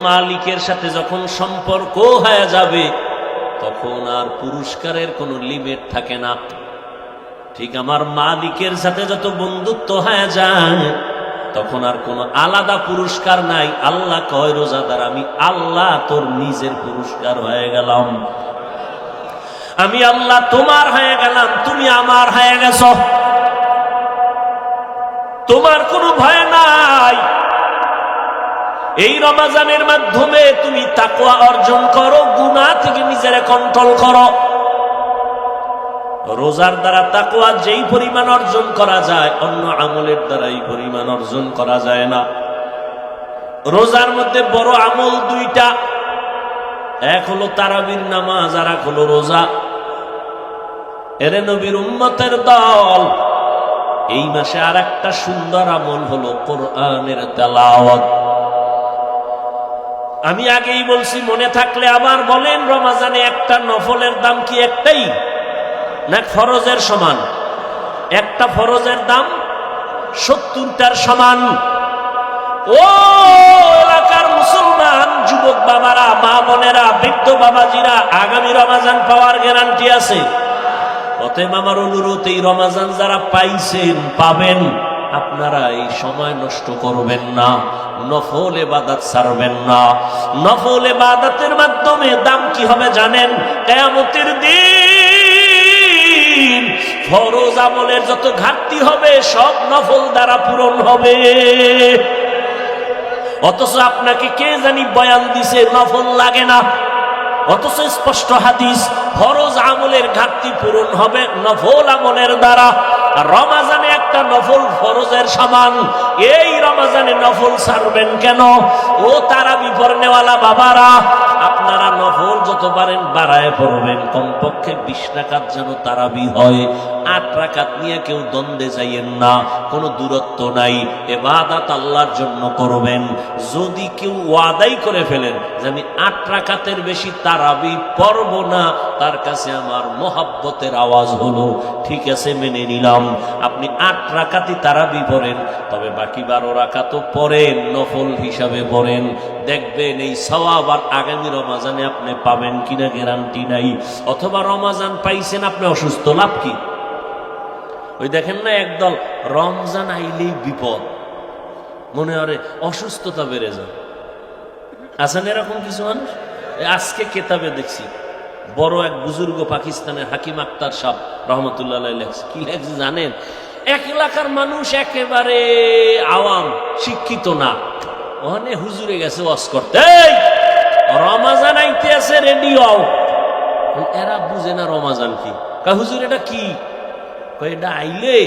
মালিকের সাথে যখন সম্পর্ক হয়ে যাবে, তখন আর পুরস্কারের কোনো লিমিট থাকে না। ঠিক আমার মালিকের সাথে যত বন্ধুত্ব হয়ে যায়, তখন আর কোনো আলাদা পুরস্কার নাই। আল্লাহ কয়, রোজাদার, আমি আল্লাহ তোর নিজের পুরস্কার হয়ে গেলাম। আমি আল্লাহ তোমার হয়ে গেলাম, তুমি আমার হয়ে গেছ। তোমার কোনো ভয় নাই। এই রমাজানের মাধ্যমে তুমি তাকওয়া অর্জন করো, গুনাহ থেকে নিজের কন্ট্রোল করো। রোজার দ্বারা তাকওয়া যেই পরিমাণ অর্জন করা যায়, অন্য আমলের দ্বারা এই পরিমাণ অর্জন করা যায় না। রোজার মধ্যে বড় আমল দুইটা, এক হলো তারাবির নামাজ আর এক হলো রোজা। এরে নবীর উম্মতের দল, এই মাসে আর একটা সুন্দর আমল হলো কোরআনের তেলাওয়াত। আমি আগেই বলছি, মনে থাকলে আবার বলেন, রমাজানে একটা নফলের দাম কি একটাই? না ফরজের সমান? একটা ফরজের দাম সত্তরটার সমান। ও এলাকার মুসলমান, যুবক বাবারা, মা বোনেরা, বৃদ্ধ বাবাজিরা, আগামী রমাজান পাওয়ার গ্যারান্টি আছে। অতএব আমার অনুরোধ, এই রমাজান যারা পাইছেন, পাবেন। আপনারা এই সময় নষ্ট করবেন না, নফল এবাদাত ছাড়বেন না। নফল এবাদাতের মাধ্যমে দাম কি হবে জানেন? কেয়ামতের দিন ফরজ আমলের যত ঘাটতি হবে, সব নফল দ্বারা পূরণ হবে। অথচ আপনাকে কে জানি বয়ান দিছে, নফল লাগে না। অথচ স্পষ্ট হাদিস, ফরজ আমলের ঘাটতি পূরণ হবে নফল আমলের দ্বারা। রমাজানে একটা নফল ফরজের সমান। এই রমাজানে নফল সারবেন কেন? ও তারা বিপর্নেওয়ালা বাবারা আপনারা নফল যত পারেন বাড়ায় পড়বেন, কমপক্ষে বিশ টাকার যেন তারাবি হয়। আট রাকাত নিয়ে কেউ দ্বন্দ্বে যাইয়েন না, কোনো দূরত্ব নাই। এবাদাত আল্লাহর জন্য করবেন। যদি কেউ ওয়াদাই করে ফেলেন যে আমি আট রাকাতের বেশি তারাবি পড়ব না, তার কাছে আমার মোহাব্বতের আওয়াজ হলো, ঠিক আছে, মেনে নিলাম। আপনি আট রাকাতই তারাবি পড়েন, তবে বাকি বারো রাকাতও পড়েন, নফল হিসাবে পড়েন। দেখবেন এই সওয়াব আর আগামী রমাজানে আপনি পাবেন কিনা গ্যারান্টি নাই। অথবা রমাজান পাইছেন, আপনি অসুস্থ, লাভ কি? ওই দেখেন না একদল, রমজান আইলেই বিপদ। মনে হয় অসুস্থতা বেড়ে যায় আছেন এরকম কিছু মানুষ? আজকে কেতাবে দেখছি, বড় এক বুজুর্গ পাকিস্তানের হাকিম আক্তার সাহ রহমতুল্লাহ লেখছে। কি লেখছে জানেন? এক এলাকার মানুষ একেবারে আওয়াম, শিক্ষিত না। ওখানে হুজুরে গেছে ওয়াজ করতে। রমাজান আইতে আছে রেডি হও। এরা বুঝে না রমাজান কি। কয় হুজুর এটা কি? এটা আইলে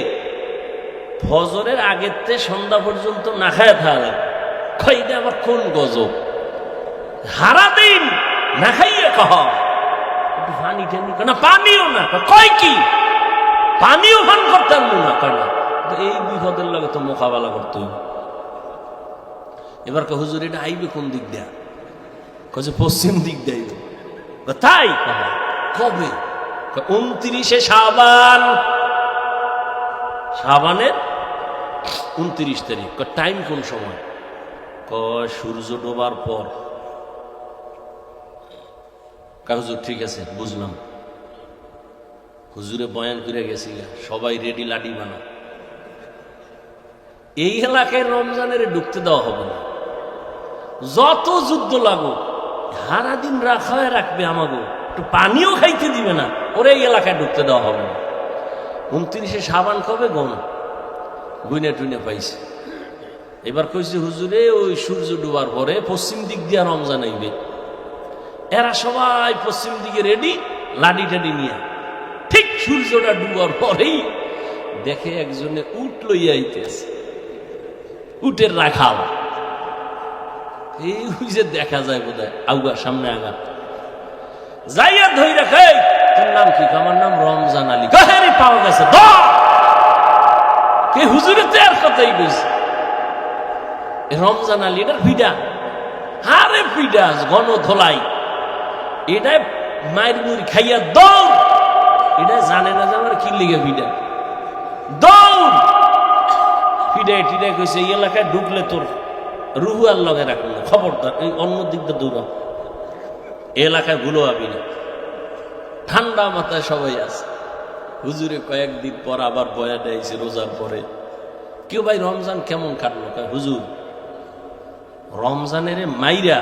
ফজরের আগের থেকে সন্ধ্যা পর্যন্ত না খায় থাকা এটা আবার কোন গজব? হারা দিন না খাইয়ে কহ। পানি টানি না পানিও না কয়, কি? পানিও পান করতাম না কয় না। এই বিপদের লগে তো মোকাবেলা করতে এবার কয় হুজুর এটা আইবে কোন দিক দেয়া? যে পশ্চিম দিক দেয় তাই? কবে? উনত্রিশে সাবান সাবানের উনত্রিশ তারিখ। টাইম কোন সময়? ক সূর্য ডোবার পর। কয়, হুজুর ঠিক আছে বুঝলাম। হুজুরে বয়ান করে গেছি সবাই রেডি লাডি বানা এই এলাকায় রমজানের ঢুকতে দেওয়া হবে না। যত যুদ্ধ লাগুক সারা দিন রাখা রাখবে আমাকে একটু পানিও খাইতে দিবে না, ওরে এই এলাকায় ঢুকতে দেওয়া হবে না। উনত্রিশে সাবান কবে গণ? গুইনে টুইনে পাইছে। এবার কইছে, হুজুরে, ওই সূর্য ডুবার পরে পশ্চিম দিক দিয়ে রমজান আইবে। এরা সবাই পশ্চিম দিকে রেডি লাডি টাডি নিয়ে ঠিক সূর্যটা ডুবার পরেই দেখে একজনে উট লইয়া আইতেছে। উটের রাখাল। এই যে দেখা যায় বোধ আউগা সামনে আগা যাইয়া ধই রাখে তোর নাম কি? আমার নাম রমজান আলী। কাহারি পাওয়া গেছে, ধর! কে হুজুরে তো আর কথাই কইছে রমজান আলী, এটার ফিডা হারে ফিডা ঘন ধোলাই। এটা মায়ের মুড়ি খাইয়া দৌড়। এটা জানে না যে আমার কি লিগে ফিডা দৌড়! ফিডাই টিডাই কইছে, এই এলাকায় ঢুকলে তোর রুহু আর লগে রাখুন না খবরদার, এই অন্য দিকটা দূর এলাকায় ভুলো আবি না। ঠান্ডা মাথায় সবাই আছে। হুজুরে কয়েকদিন পর আবার বয়া দেয়ছে রোজার পরে। কেউ ভাই রমজান কেমন কাটলো? হুজুর, রমজানের মাইরা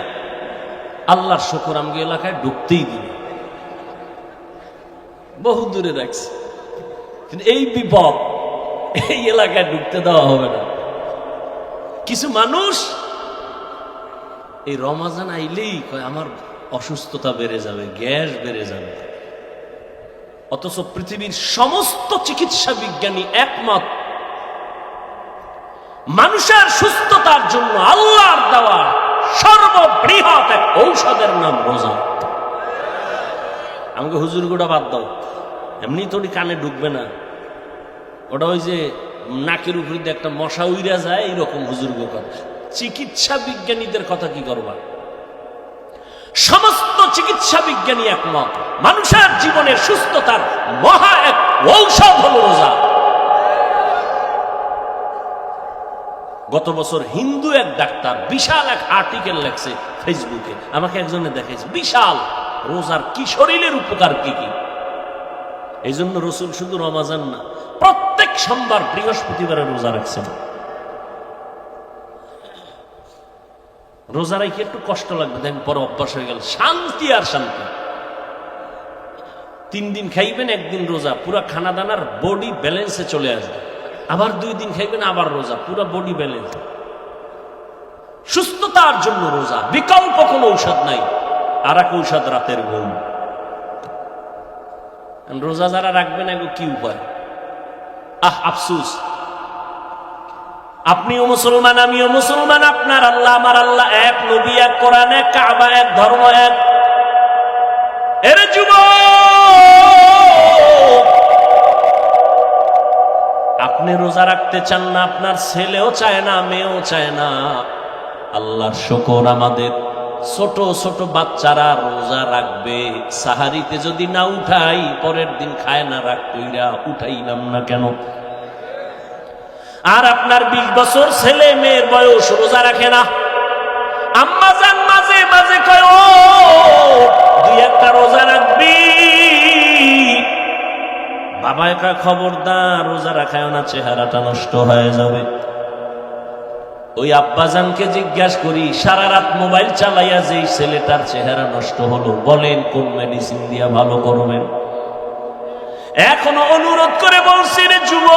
আল্লাহর শকর আমাকে এলাকায় ঢুকতেই দিন বহু দূরে রাখছে। কিন্তু এই বিপদ এই এলাকায় ঢুকতে দেওয়া হবে না। কিছু মানুষ এই রমাজান আইলেই কয়, আমার অসুস্থতা বেড়ে যাবে, গ্যাস বেড়ে যাবে। অথচ পৃথিবীর সমস্ত চিকিৎসা বিজ্ঞানী একমত। মানুষের সুস্থতার জন্য আল্লাহর দেওয়া সর্ববৃহৎ এক ঔষধের নাম রোজা। আমাকে হুজুর গোটা বাদ দাও এমনি তো কানে ঢুকবে না। ওটা ওই যে নাকের উপরে দিয়ে একটা মশা উইরা যায়, এরকম হুজুর কথা চিকিৎসা বিজ্ঞানীদের কথা কি করবা? সমস্ত চিকিৎসা বিজ্ঞানী একমত। মানুষের জীবনের সুস্থতার মহা এক ঔষধ হল রোজা। গত বছর হিন্দু এক ডাক্তার বিশাল এক আর্টিকেল লেখছে ফেসবুকে আমাকে একজনে দেখেছে বিশাল, রোজার কি শরীরের উপকার কি কি? এই জন্য রসুল শুধু রমাজান না, প্রত্যেক সোমবার বৃহস্পতিবারে রোজা রাখছেন। রোজা রাখি একটু কষ্ট লাগবে, দেখেন পরে অভ্যাস হয়ে গেল। শান্তি আর শান্তি। তিন দিন খাইবেন, একদিন রোজা। পুরা খানা দানার বডি ব্যালেন্সে চলে আসবে। আবার দুই দিন খাইবেন, আবার রোজা। পুরা বডি ব্যালেন্স। সুস্থতার জন্য রোজা। বিকল্প কোনো ঔষধ নাই। আর এক ঔষধ রাতের ঘুম। রোজা যারা রাখবেন এগো কি উপায়? আহ, আফসুস। আপনিও মুসলমান, আমিও মুসলমান, আপনার আল্লাহ, আমার আল্লাহ এক, নবী এক, কোরআন এক, কাবা এক, ধর্ম এক। যুব আপনি রোজা রাখতে চান না, আপনার ছেলেও চায় না, মেয়েও চায় না। আল্লাহর শকর আমাদের। ছোট ছোট বাচ্চারা রোজা রাখবে। সাহারিতে যদি না উঠাই, পরের দিন খায় না রাখতইরা উঠাইলাম না কেন? আর আপনার বিশ বছর ছেলে মেয়ের বয়স রোজা রাখে না। আম্মা যান মাঝে মাঝে কয়, ও, দুই একটা রোজা রাখবি? বাবা একা খবরদার, রোজা রাখায় না, চেহারাটা নষ্ট হয়ে যাবে। ওই আব্বাজানকে জিজ্ঞাসা করি, সারা রাত মোবাইল চালাইয়া যেই ছেলেটার চেহারা নষ্ট হলো, বলেন, কোন মেডিসিন দিয়া ভালো করবেন? এখনও অনুরোধ করে বলছি রে যুব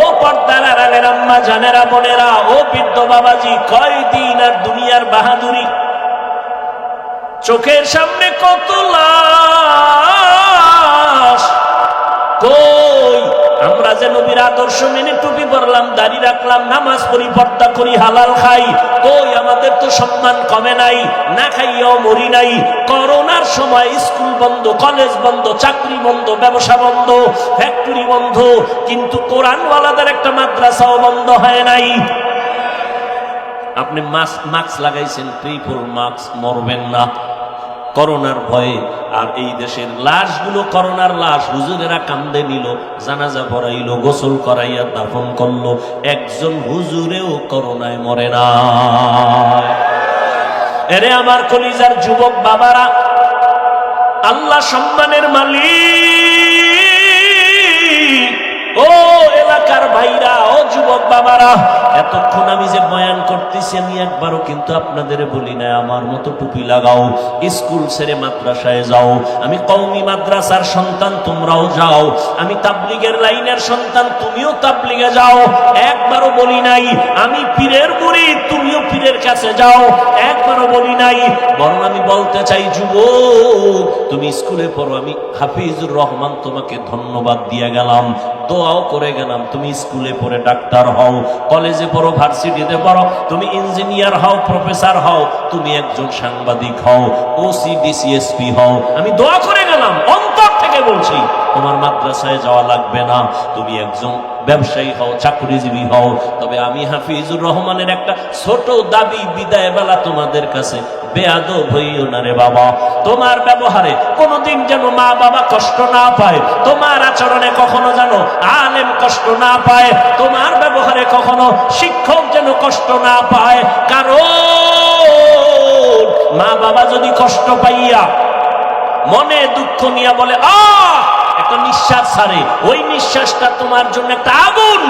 ও পর্দার আম্মা, জানেরা, বোনেরা, ও বৃদ্ধ বাবাজি, কয়দিন আর দুনিয়ার বাহাদুরি? চোখের সামনে কত লাশ যে নবীর আদর্শ মেনে টুপি পরলাম, দাড়ি রাখলাম, নামাজ পড়ি, পর্দা করি, হালাল খাই। কই, আমাদের তো সম্মান কমে নাই, না খাইয়াও মরি নাই। করোনার সময় স্কুল বন্ধ, কলেজ বন্ধ, চাকরি বন্ধ, ব্যবসা বন্ধ, ফ্যাক্টরি বন্ধ, কিন্তু কোরআনওয়ালাদের একটা মাদ্রাসাও বন্ধ হয় নাই। আপনি মাস্ক মাস্ক লাগাইছেন ট্রিপল মাস্ক মরবেন না। করোনার ভয়ে। আর এই দেশের লাশগুলো করোনার লাশ, হুজুরেরা কান্দে নিল, জানাজা পড়াইলো, গোসল করাইয়া দাফন করল। একজন হুজুরেও করোনায় মরে না। এরে আমার কলিজার যুবক বাবারা, আল্লাহ সম্মানের মালিক। ও এলাকার ভাইরা, ও যুবক বাবারা, এতক্ষণ আমি যে বয়ান করতেছি, আমি একবারও কিন্তু আপনাদের বলি না আমার মতো টুপি লাগাও, স্কুল ছেড়ে মাদ্রাসায় যাও, আমি কৌমি মাদ্রাসার সন্তান, তোমরাও যাও, আমি তাবলিগের লাইনের সন্তান, তুমিও তাবলিগে যাও, একবারও বলি নাই, আমি পীরের বুড়ি তুমিও পীরের কাছে যাও, একবারও বলি নাই। বরং আমি বলতে চাই, যুবক, তুমি স্কুলে পড়ো, আমি হাফিজুর রহমান তোমাকে ধন্যবাদ দিয়ে গেলাম। দোয়াও করে গেলাম, তুমি স্কুলে পড়ে ডাক্তার হও, কলেজে পড়ো, ভার্সিটিতে পড়ো, তুমি ইঞ্জিনিয়ার হও, প্রফেসর হও, তুমি একজন সাংবাদিক হও ওসি ডিসিএসপি হও। আমি দোয়া করে গেলাম, অন্তর থেকে বলছি, তোমার মাদ্রাসায় যাওয়া লাগবে না, তুমি একজন ব্যবসায়ী হও, চাকরিজীবী হও, তবে আমি হাফিজুর রহমানের একটা ছোট দাবি বিদায় বেলা তোমাদের কাছে। বেয়াদ হইও না রে বাবা। তোমার ব্যবহারে কোনোদিন যেন মা বাবা কষ্ট না পায়, তোমার আচরণে কখনো যেন আলেম কষ্ট না পায়, তোমার ব্যবহারে কখনো শিক্ষক যেন কষ্ট না পায়। কারণ মা বাবা যদি কষ্ট পাইয়া মনে দুঃখ নিয়ে বলে আ একটা নিঃশ্বাস ছাড়ে। ওই নিঃশ্বাসটা তোমার জন্য একটা আগুন।